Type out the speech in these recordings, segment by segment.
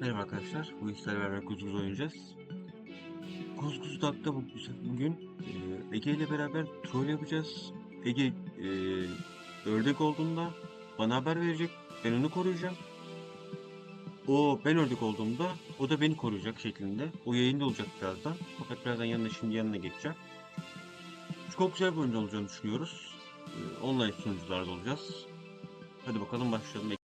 Merhaba arkadaşlar. Bu işlerle beraber kuzguz oynayacağız. Kuzguz bu, bugün e, Ege ile beraber troll yapacağız. Ege e, ördek olduğunda bana haber verecek. Ben onu koruyacağım. O ben ördek olduğumda o da beni koruyacak şeklinde. O yayında olacak birazdan. Fakat birazdan yanına şimdi yanına geçeceğim. Çok güzel bir oyuncu olacağını düşünüyoruz. E, online sunucularda olacağız. Hadi bakalım başlayalım.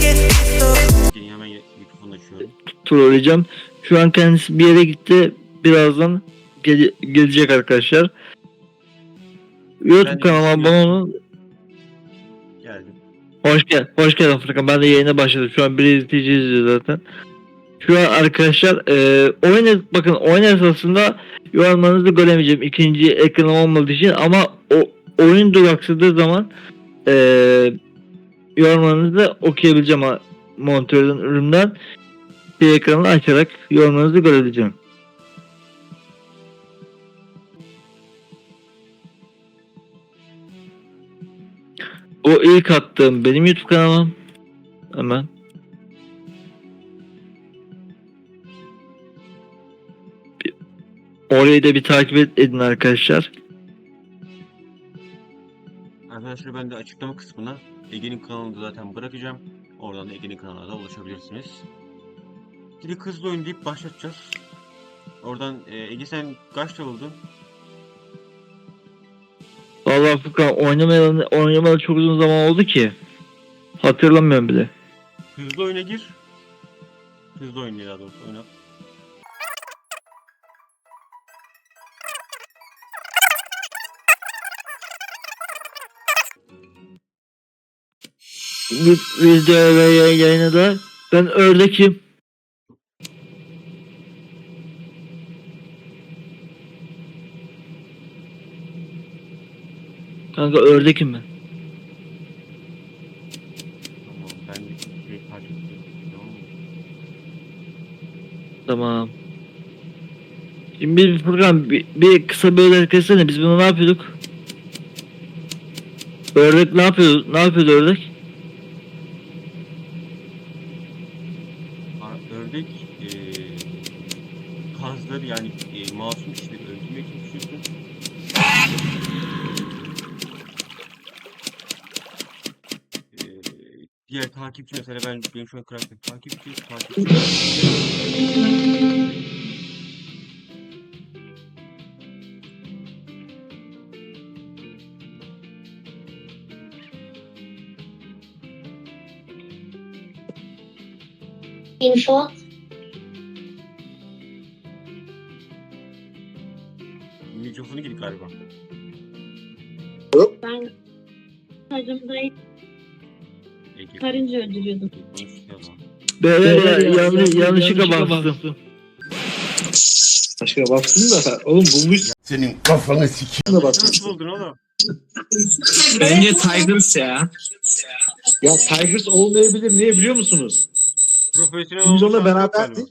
Hemen mikrofonu açıyorum. trolleyeceğim. Şu an kendisi bir yere gitti. Birazdan gele- gelecek arkadaşlar. YouTube kanalıma geliyorum. abone olun. Geldim. Hoş gel, hoş geldin Furkan. Ben de yayına başladım. Şu an bir izleyici izliyor zaten. Şu an arkadaşlar e, oyun bakın oyun esasında yorumlarınızı göremeyeceğim ikinci ekranım olmadığı için ama o oyun duraksadığı zaman e, yorumlarınızı okuyabileceğim ha, monitörden üründen bir ekranı açarak yorumlarınızı görebileceğim. O ilk attığım benim YouTube kanalım. Hemen. Orayı da bir takip edin arkadaşlar. Arkadaşlar ben de açıklama kısmına Ege'nin kanalını zaten bırakacağım. Oradan da Ege'nin kanalına da ulaşabilirsiniz. Direkt hızlı oyun deyip başlatacağız. Oradan e, Ege sen kaç level'dın? Vallahi Furkan oynamayalı, oynamayalı çok uzun zaman oldu ki. Hatırlamıyorum bile. Hızlı oyuna gir. Hızlı oyun daha doğrusu oyna. Git video ve yay- yayına da ben ördekim. Kanka ördekim ben. Tamam ben de şey fark ettim. Tamam mı? Tamam. Şimdi bir Furkan bir, bir kısa bir kessene biz bunu ne yapıyorduk? Ördek ne yapıyordu? Ne yapıyordu ördek? Ha, Ördek e, kazları yani e, masum kişileri öldürmeye çalışıyorsun. E, diğer takipçi mesela ben benim şu an karakter takipçi takipçi info mikrofonu gidik galiba. ben hacımda Ege. karınca öldürüyordum. Beyler yanlış, yanlışlıkla bastım. Başka baksın da oğlum bulmuş Senin kafanı sikeyim. Nasıl buldun oğlum? Bence Tigers ya. Ya Tigers olmayabilir niye biliyor musunuz? Profesyonel Biz onunla beraberdik.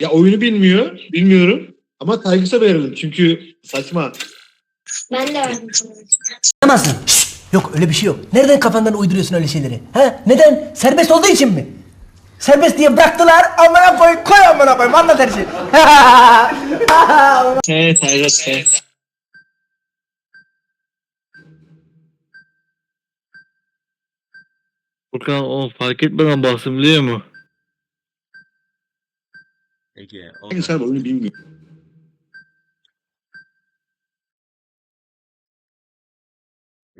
Ya oyunu bilmiyor, bilmiyorum. Ama Tigers'a verelim çünkü saçma. Ben de verdim. Yapamazsın. Şşt! Yok öyle bir şey yok. Nereden kafandan uyduruyorsun öyle şeyleri? Ha? Neden? Serbest olduğu için mi? Serbest diye bıraktılar. Amına koy, koy amına koy. Anlat her şeyi. He Tigers he. Furkan onu fark etmeden bastım biliyor mu? Ege. oğlum. Tigers abi oyunu.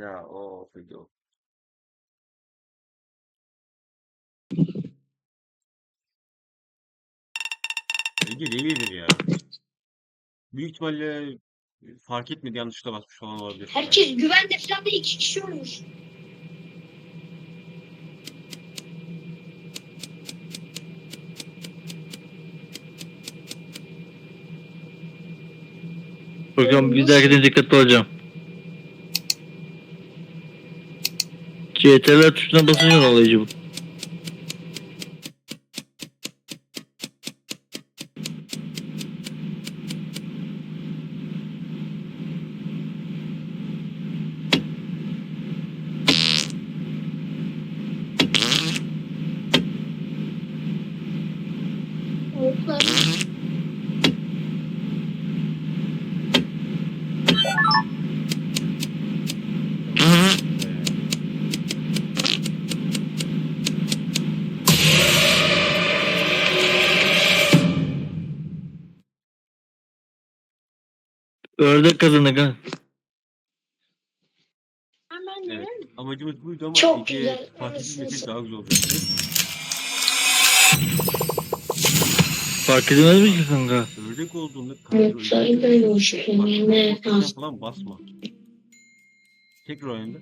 Ya o video. Ege delidir ya. Büyük ihtimalle fark etmedi yanlışlıkla basmış falan olabilir. Herkes güvende falan da iki kişi olmuş. Furkan bir dahakine dikkatli olacağım. CTRL tuşuna basınca ne oluyor bu? Ördek kazandık ha. Hemen Evet. Amacımız buydu ama Çok Ege güzel. fark Evet, edilmeseydi evet. daha güzel olacaktı. Fark edemez mi ki kanka? Ördek olduğunda sayın böyle olmuş. Bak, Ne falan basma. Tekrar oyunda.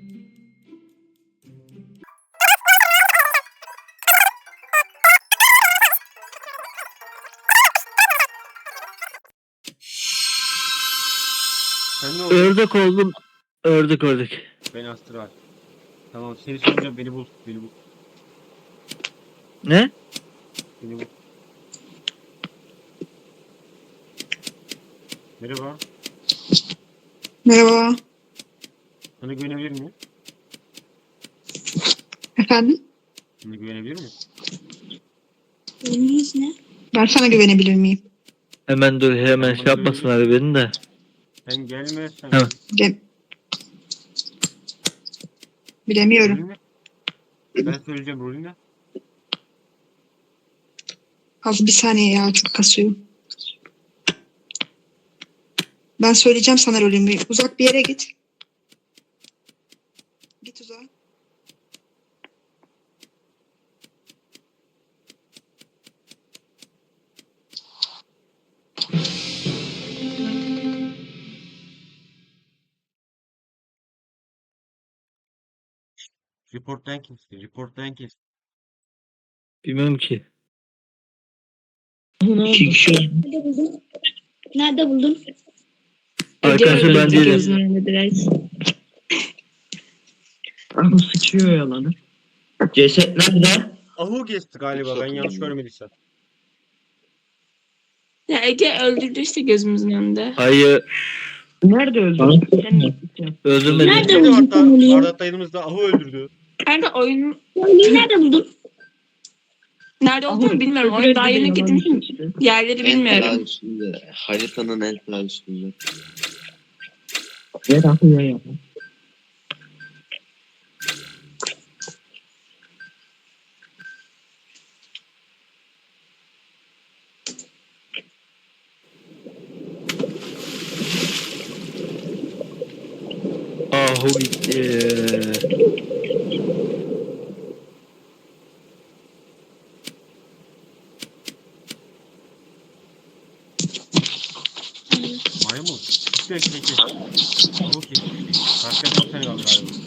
Sen ne oldun? Ördek oldum. Ördek ördek. Ben astral. Tamam seni soracağım beni bul. Beni bul. Ne? Beni bul. Merhaba. Merhaba. Sana güvenebilir miyim? Efendim? Sana güvenebilir miyim? Önünüz ne? Ben sana güvenebilir miyim? Hemen dur hemen şey yapmasınlar beni de. Sen gelmezsen. Tamam. Bile- Bilemiyorum. Ben söyleyeceğim rolün ne? Az bir saniye ya çok kasıyor. Ben söyleyeceğim sana rolümü. Uzak bir yere. Git Reporttan kesti. Reporttan kesti. Bilmiyorum ki. İki kişi Nerede buldun? Nerede buldun? Arkadaşlar ben değilim. Ama sıçıyor yalanı. Ceset nerede? Ahu kesti galiba ben yanlış görmediysem. Ya Ege öldürdü işte gözümüzün önünde. Hayır Nerede öldü? öldürmedim. Nerede Nerede buldun Arda? Ahu öldürdü. Kanka oyun nerede buldun? nerede olduğunu bilmiyorum. Oyun daha yeni gidince yerleri bilmiyorum. üstünde. Haritanın en sağ üstünde. Yer akıyor ya. Ahu gitti. Maymun. Bekle bekle. Ahu kesti. Karşıya bir tane kaldı galiba.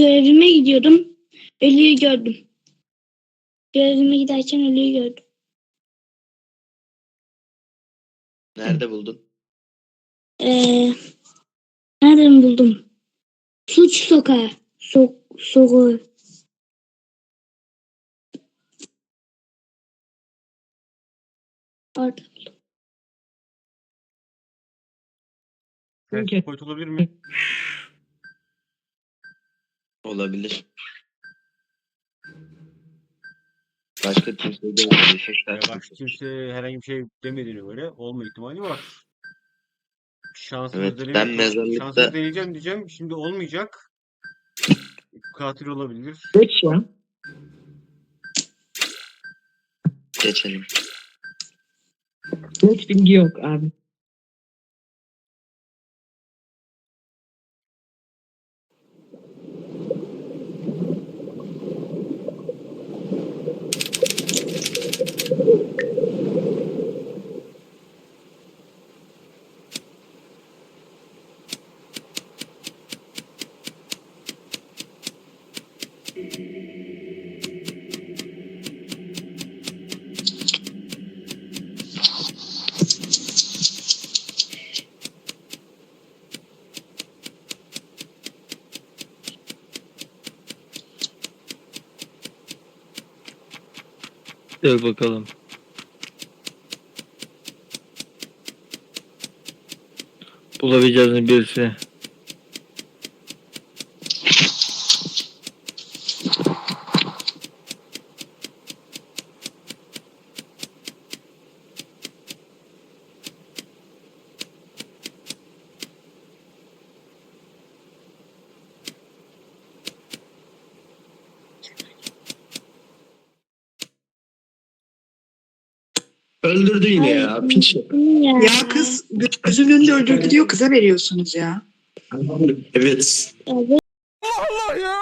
Görevime gidiyordum. Ölüyü gördüm. Görevime giderken ölüyü gördüm. Nerede buldun? Ee, nereden buldum? Suç sokağı. Sok, sokağı. Orada. Ters point olabilir mi? Olabilir. Başka kimse de olabilir. Ya bak kimse herhangi bir şey demediğine göre olma ihtimali var. Şansımız Evet, deneyim- ben mezarlıkta- şansımız deneyeceğim diyeceğim. Şimdi olmayacak. Katil olabilir. Geç ya. Geçelim. Geç bilgi yok abi. Gel bakalım. Bulabileceğiz birisi. Öldürdü yine ya. Kız gözünün önünde öldürdü diyor kıza veriyorsunuz ya. Evet. Evet. Allah ya.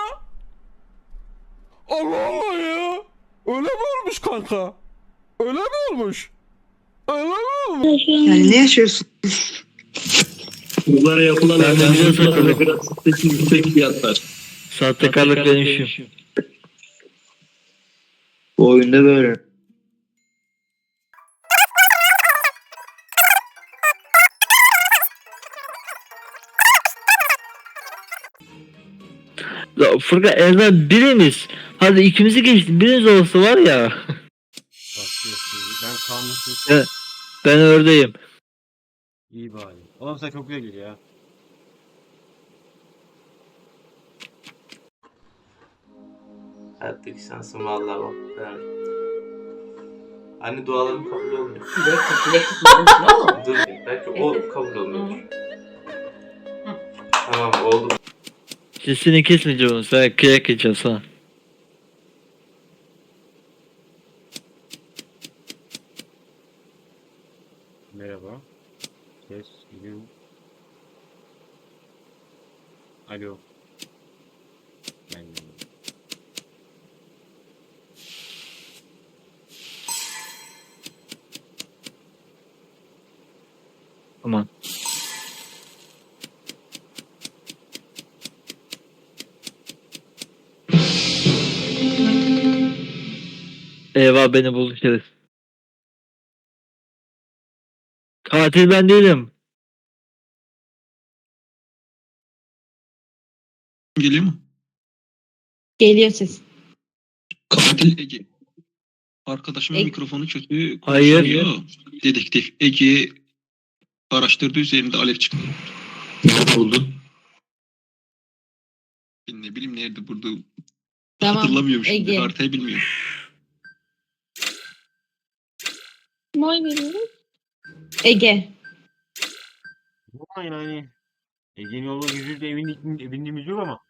Allah Allah ya. Öyle mi olmuş kanka? Öyle mi olmuş? Öyle mi olmuş? Yani ne yaşıyorsun? Bunlara yapılan Ben de eğlenceler biliyorum. biraz yüksek fiyatlar. Sahtekarlık benim işim. Bu oyunda böyle. Ya Furkan en azından biriniz. Hadi ikimizi geçti. Biriniz olsa var ya. Ben kalmışım. Evet. Ben oradayım. İyi bari. Oğlum sen çok güzel geliyor ya. Hayattaki şansım vallahi bak. Ben... Anne dualarım kabul olmuyor. Dur belki o kabul olmuyor. Sesini kesmeyeceğim. Sen kıyak edeceksin ha. Beni buldu şerif. Katil ben değilim. Geliyor mu? Geliyor ses. Katil Ege. Arkadaşımın Ege- mikrofonu kötü. Hayır. konuşamıyor. Dedektif Ege araştırdı üzerinde alev çıktı. Ne buldun? Ben ne bileyim nerede burada. Tamam, Hatırlamıyorum şimdi. Ege. Haritayı bilmiyorum. Moy veriyorum. Ege. Ama yani... Ege'nin yüzüyle evinlik, evinliğimiz yok ama.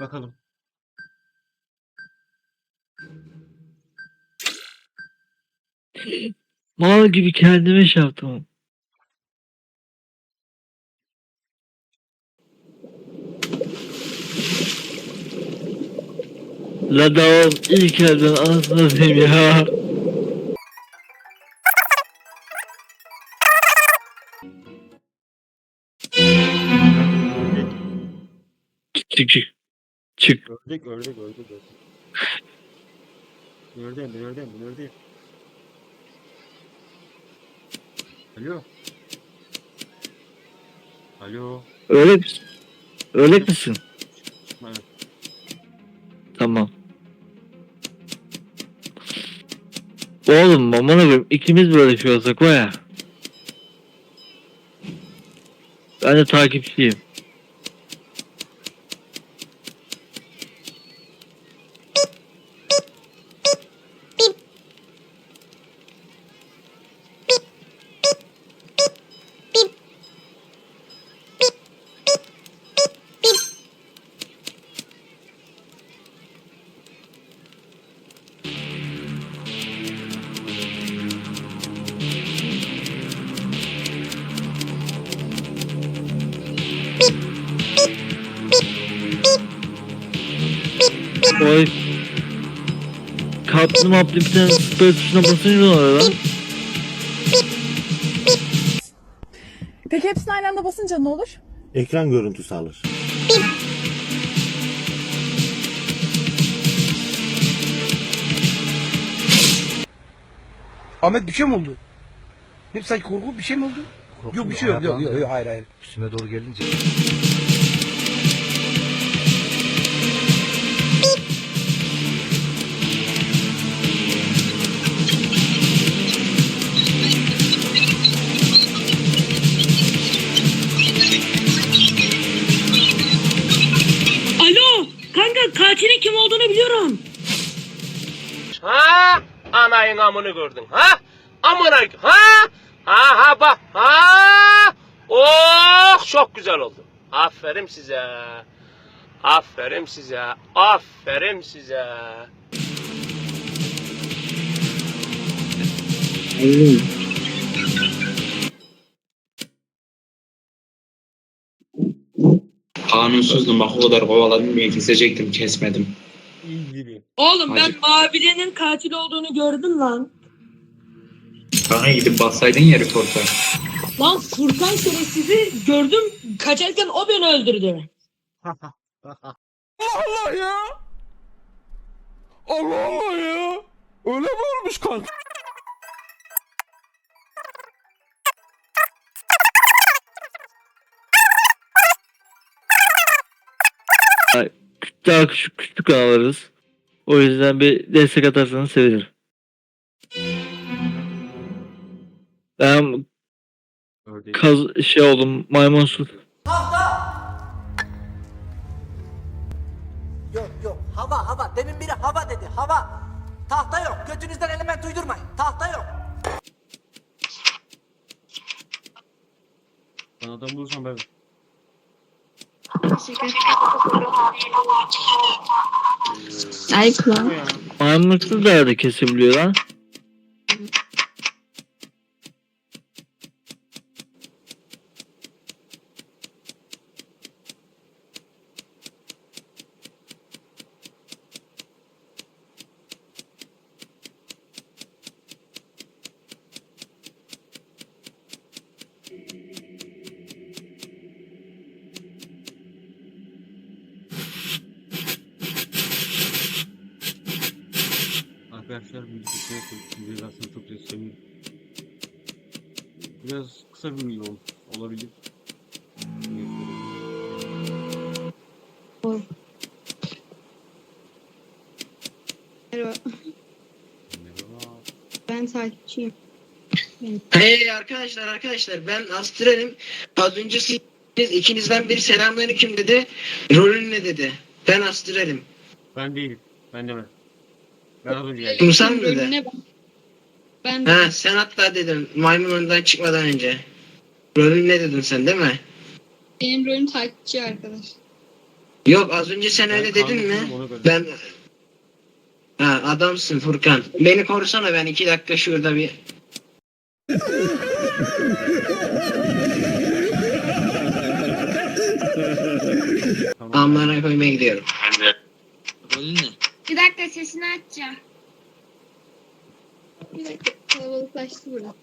Bakalım. Mal gibi kendime şey yaptım. La davam ilk elden satayım ya. Çık çık çık. Ördek, ördek, ördek, ördek. Ördek, ördek, ördek. Alo. Alo. Öyle misin? Öyle misin? Evet. Tamam. Oğlum aman abim ikimiz böyle şey olsak var ya. Ben de takipçiyim. Oy. Kaplı maplı bir tane süper tuşuna basınca ne oluyor lan? Peki hepsini aynı anda basınca ne olur? Ekran görüntüsü alır. Ahmet bir şey mi oldu? Ne sanki korku bir şey mi oldu? yok bir şey yok. Yok, yok, yok hayır hayır. Üstüme doğru gelince. Anayın amını gördün ha? Amına ha? Ha ha bak ha? Oh çok güzel oldu. Aferin size. Aferin size. Aferin size. Kanunsuzdum bak o kadar kovaladım diye kesecektim kesmedim. İyi. Oğlum ben. Mavile'nin katil olduğunu gördüm lan. Bana gidip bassaydın ya reporta. Lan Furkan şerefsizi gördüm. Kaçarken o beni öldürdü. Allah ya. Allah Allah ya. Öyle mi olmuş kanka? Daha küçük küçük kanallarız. O yüzden bir destek atarsanız sevinirim. Ben Ördeği. kaz şey oldum maymunsuz. Tahta! Yok yok hava hava demin biri hava dedi hava. Tahta yok götünüzden element uydurmayın tahta yok. Ben adam bulursam ben. Ay kulağı. Maymunsuz da arada kesebiliyor lan. Arkadaşlar arkadaşlar ben Astral'im. Az önce siz ikinizden biri selamünaleyküm dedi. Rolün ne dedi? Ben Astral'im. Ben değilim. Ben demem. Ben az önce geldim. Kumsal mı dedi? Ben Ha sen hatta dedin maymun önden çıkmadan önce. Rolün ne dedin sen değil mi? benim rolüm takipçi arkadaş. Yok az önce sen Ben öyle dedin mi? Ben... Ha adamsın Furkan. Beni korusana ben iki dakika şurada bir... Amlarına koymaya gidiyorum. Rolün ne? Bir dakika sesini açacağım. Bir dakika kalabalıklaştı burada.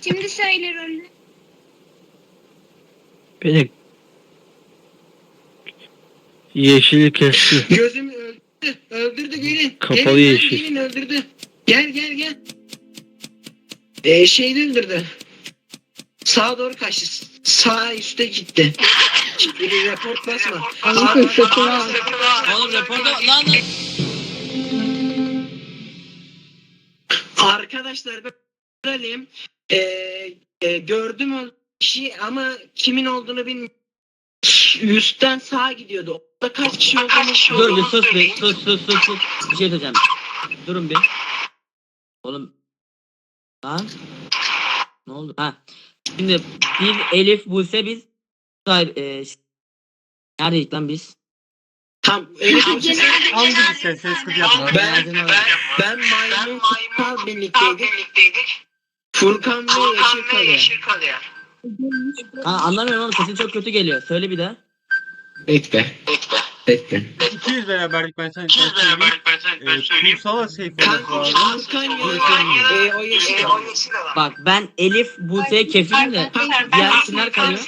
Şimdi söyle rolünü. Beni yeşili kesti. Gözümü öldürdü. Öldürdü gelin. Kapalı gelin, gelin, yeşil. Gelin öldürdü. Gel gel gel. Ee, şeyi öldürdü. Sağa doğru kaçtı. Sağ üstte gitti. Biri report basma. Oğlum reporta lan lan. Arkadaşlar ben söyleyeyim. Ee, e, gördüm o kişi ama kimin olduğunu bilmiyorum. Üstten sağa gidiyordu. Orada kaç kişi olduğunu Dur bir sus bir sus sus sus sus. Bir şey diyeceğim. Durun bir. Oğlum. Lan. Ne oldu? Ha. Şimdi biz Elif Buse biz Hayır, e, Neredeydik lan biz? Tam öyle kimse Hangi bir ses? Ses kıtı yapma. Ben, ben, ben maymun kutsal birlikteydik. Furkan ve Yeşil Kale. Ha, anlamıyorum oğlum sesin çok kötü geliyor. Söyle bir daha. Bekle. Bekle. İkimiz beraberlik ben sana İkimiz beraberlik ben sana ben söyleyeyim. Kumsala safe ve e, o Yeşil Kale. Bak ben Elif Buse'ye kefilim de isimler kalıyor.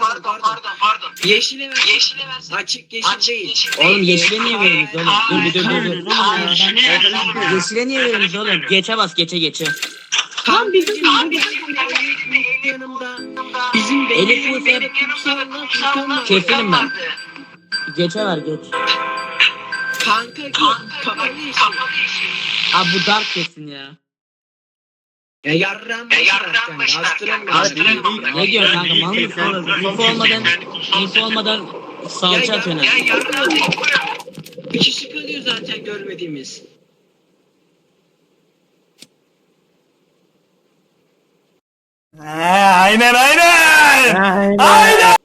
Pardon pardon pardon. Yeşile ver. Yeşile ver. Açık yeşil değil. Oğlum yeşile niye veriyorsunuz oğlum? Dur bir dur dur. Yeşile niye veriyorsunuz oğlum? Geçe bas geçe geçe. Tam bizim yanımda. Bizim Elif benim Buse kefilim ben. Geçe ver geç. Kanka kapalı yeşil. Abi bu dark kesin ya. Ya yarram başlar. Astırın değil. Ne diyorsun kanka? Mal mısın? Info olmadan, info olmadan salça ya, atıyorsun. ya, abi. Bir kişi kalıyor zaten görmediğimiz. aynen aynen. Aynen.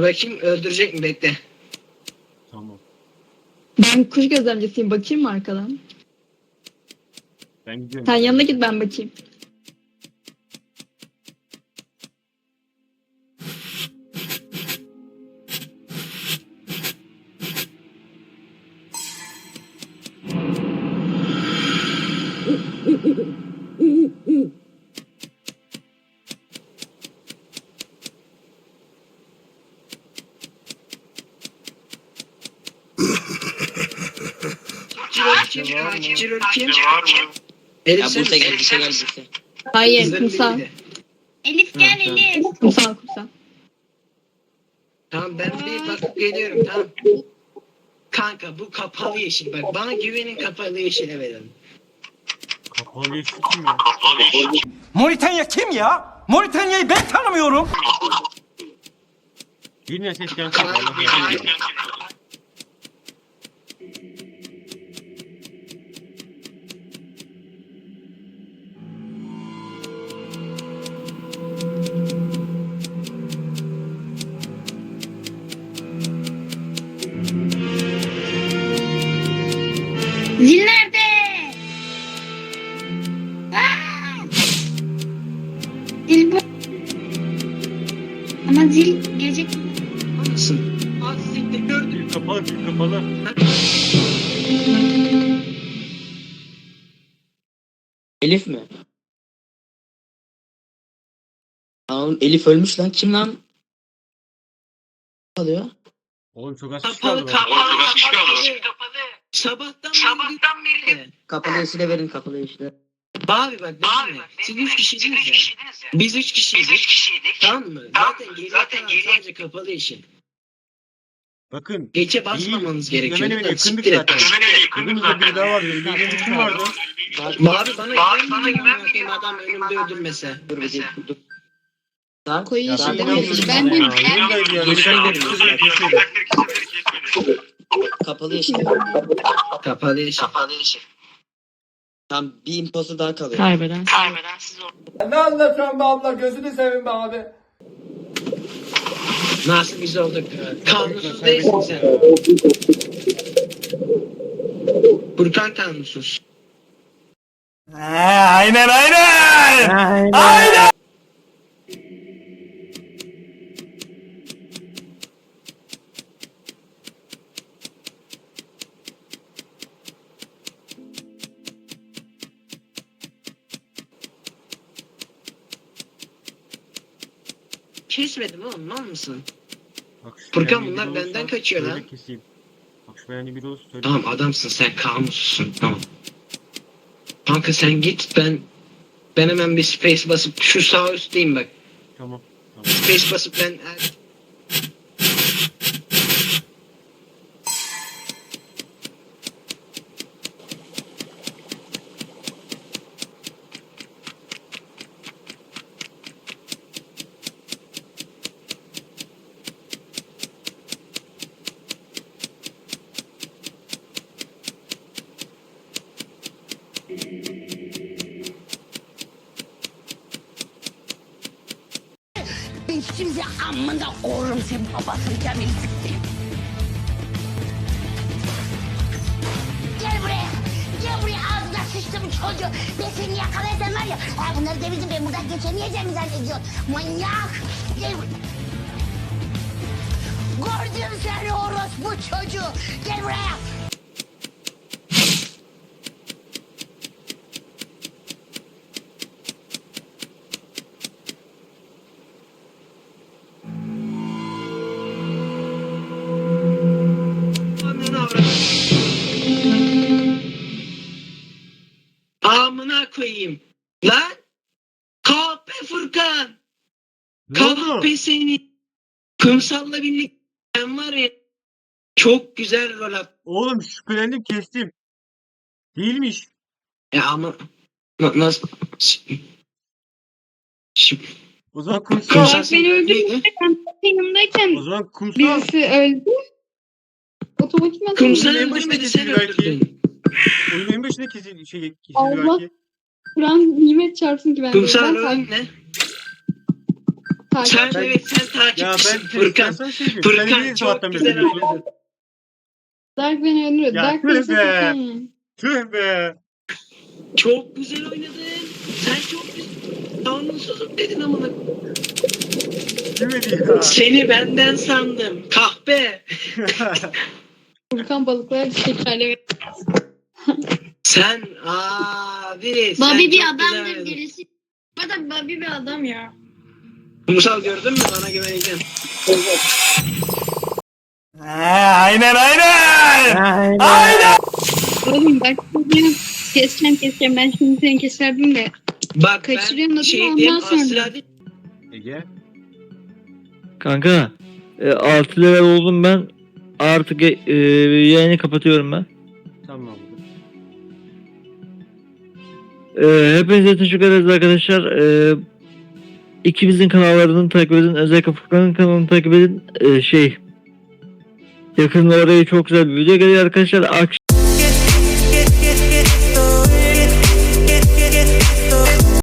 Dur bakayım öldürecek mi bekle. Tamam. Ben kuş gözlemcisiyim. Bakayım mı arkadan? Ben gidiyorum. Sen yanına git ben bakayım. Kim? Ya Elif sen Buse gel? Buse gel, Buse. Hayır kumsal. biriydi. Elif gel. Elif. Kumsal kumsal. Tamam ben bir bakıp geliyorum tamam. Kanka bu kapalı yeşil bak bana güvenin kapalı yeşile verelim. Kapalı yeşil kim ya? Moritanya kim ya? Moritanya'yı ben tanımıyorum. Birine ses gelsin. Allah yardım Elif ölmüş lan. Kim lan? Alıyor. Oğlum çok az kişi Kapalı kaldı. kapalı kapalı. Sabahtan Sabahtan beri. Kapalı yeşile verin kapalı yeşile. Abi bak Abi bak, siz üç kişiydiniz ya. Biz üç kişiydik. Üç kişiydik. Tamam mı? Zaten geri zaten sadece kapalı yeşil. Bakın. Geçe basmamanız iyi, gerekiyor. hemen hemen yakındık zaten. et. Yakındık bir daha vardı. Bir kim vardı? Abi bana güvenmiyor mu adam önümde öldürmese. Dur bir dur, Daha Koyu Ya yeşil ben demedim. inanmıyorum Ben ya. de. Yeşil Geçen verin, hafta yeşil. kapalı yeşil. Kapalı yeşil. Tam bir imposu daha kalıyor. Kaybeden. Ne anlatıyorsun be abla gözünü seveyim be abi. Nasıl biz olduk? Kanunsuz değilsin sen. Furkan kanunsuz. aynen aynen. Aynen. Kesmedim oğlum mal mısın? Bak şu Furkan, beğendiği bunlar benden kaçıyor söyle lan. Keseyim. Bak şu beğendiği biri olursa söyle. Tamam adamsın sen kanunsuzsun tamam. Kanka sen git ben ben hemen bir space basıp şu sağ üstteyim bak. Tamam. Space basıp ben Ben şimdi amına koyarım sen babasını Cemil. Gel buraya. Gel buraya ağzına sıçtım çocuğu. Ben seni yakalayacağım var ya. Ha, bunları devirdim ben buradan geçemeyeceğim zannediyorsun. Manyak. Gel buraya. Gördüm seni orospu çocuğu. Gel buraya. Seni. Kumsalla birlikte sen var ya çok güzel rol at. Oğlum şüphelendim kestim. Değilmiş. Ya ama na- nasıl? Şimdi O zaman kumsal. kumsal beni seni öldürmüştü. Ben yanımdayken O zaman kumsal. birisi öldü. Otomatikman Kumsal en başında öldürmedi sen kesildi belki. öldürdün. Oyunun en başında kesil, şey, kesildi Allah belki. Kur'an nimet çarpsın ki ben Kumsal ben rolün ne? takip Sen evet sen Ya takipçisin ben Furkan. şey Furkan niye çok güzel oynadın. Dark beni öldürüyor. Ya Dark beni be. sakın. Tüh be. Çok güzel oynadın. Sen çok güzel. Kanunsuzum dedin amına. Demedi ya. Seni benden sandım. Kahpe. Furkan balıklar şekerleme. Sen abi sen Babi bir çok adamdır gerisi. Bu da Babi bir adam ya. Kumsal gördün mü? Bana güveneceğim. aynen aynen. Aynen. Oğlum bak bugün keseceğim keseceğim. Ben şimdi seni keserdim de. Bak Kaçırıyorum ben adamı, şey ondan diyeyim sonra. asla değil. Ege. Kanka e, 6 level oldum ben. Artık e, e, yayını kapatıyorum ben. Tamam. E, hepinize teşekkür ederiz arkadaşlar. E, ikimizin kanallarını takip edin. Özellikle Furkan'ın kanalını takip edin. E, şey yakında oraya çok güzel bir video geliyor arkadaşlar. Akş